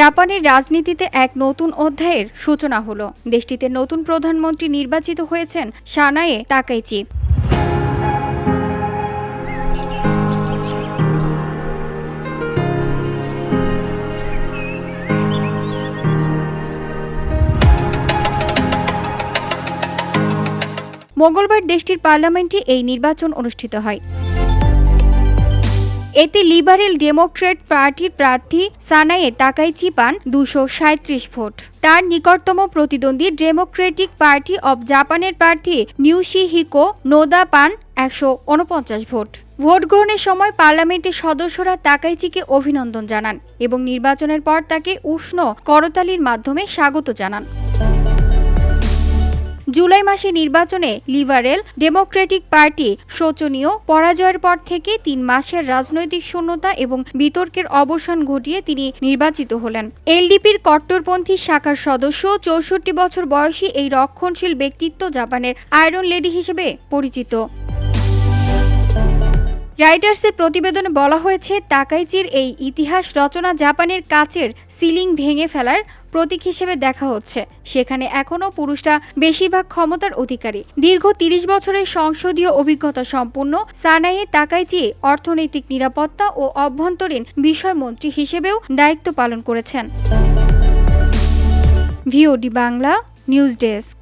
জাপানের রাজনীতিতে এক নতুন অধ্যায়ের সূচনা হলো। দেশটিতে নতুন প্রধানমন্ত্রী নির্বাচিত হয়েছেন সানায়ে তাকাইচি। মঙ্গলবার দেশটির পার্লামেন্টে এই নির্বাচন অনুষ্ঠিত হয়। এতে লিবারেল ডেমোক্রেট পার্টির প্রার্থী সানায়ে তাকাইচি পান দুশো ভোট। তার নিকটতম প্রতিদ্বন্দ্বী ডেমোক্রেটিক পার্টি অব জাপানের প্রার্থী নিউশিহিকো নোদা পান একশো উনপঞ্চাশ ভোট। ভোট গ্রহণের সময় পার্লামেন্টের সদস্যরা তাকাইচিকে অভিনন্দন জানান এবং নির্বাচনের পর তাকে উষ্ণ করতালির মাধ্যমে স্বাগত জানান। জুলাই মাসে নির্বাচনে লিবারেল ডেমোক্রেটিক পার্টি শোচনীয়, পরাজয়ের পর থেকে তিন মাসের রাজনৈতিক শূন্যতা এবং বিতর্কের অবসান ঘটিয়ে তিনি নির্বাচিত হলেন। এলডিপির কট্টরপন্থী শাখার সদস্য, চৌষট্টি বছর বয়সী এই রক্ষণশীল ব্যক্তিত্ব জাপানের আয়রন লেডি হিসেবে পরিচিত। রাইটার্সের প্রতিবেদনে বলা হয়েছে, তাকাইচির এই ইতিহাস রচনা জাপানের কাচের সিলিং ভেঙে ফেলার প্রতীক হিসেবে দেখা হচ্ছে। সেখানে এখনও পুরুষরা বেশিরভাগ ক্ষমতার অধিকারী। দীর্ঘ তিরিশ বছরের সংসদীয় অভিজ্ঞতা সম্পন্ন সানায়ে তাকাইচি অর্থনৈতিক নিরাপত্তা ও অভ্যন্তরীণ বিষয়মন্ত্রী হিসেবেও দায়িত্ব পালন করেছেন। VOD Bangla, news desk.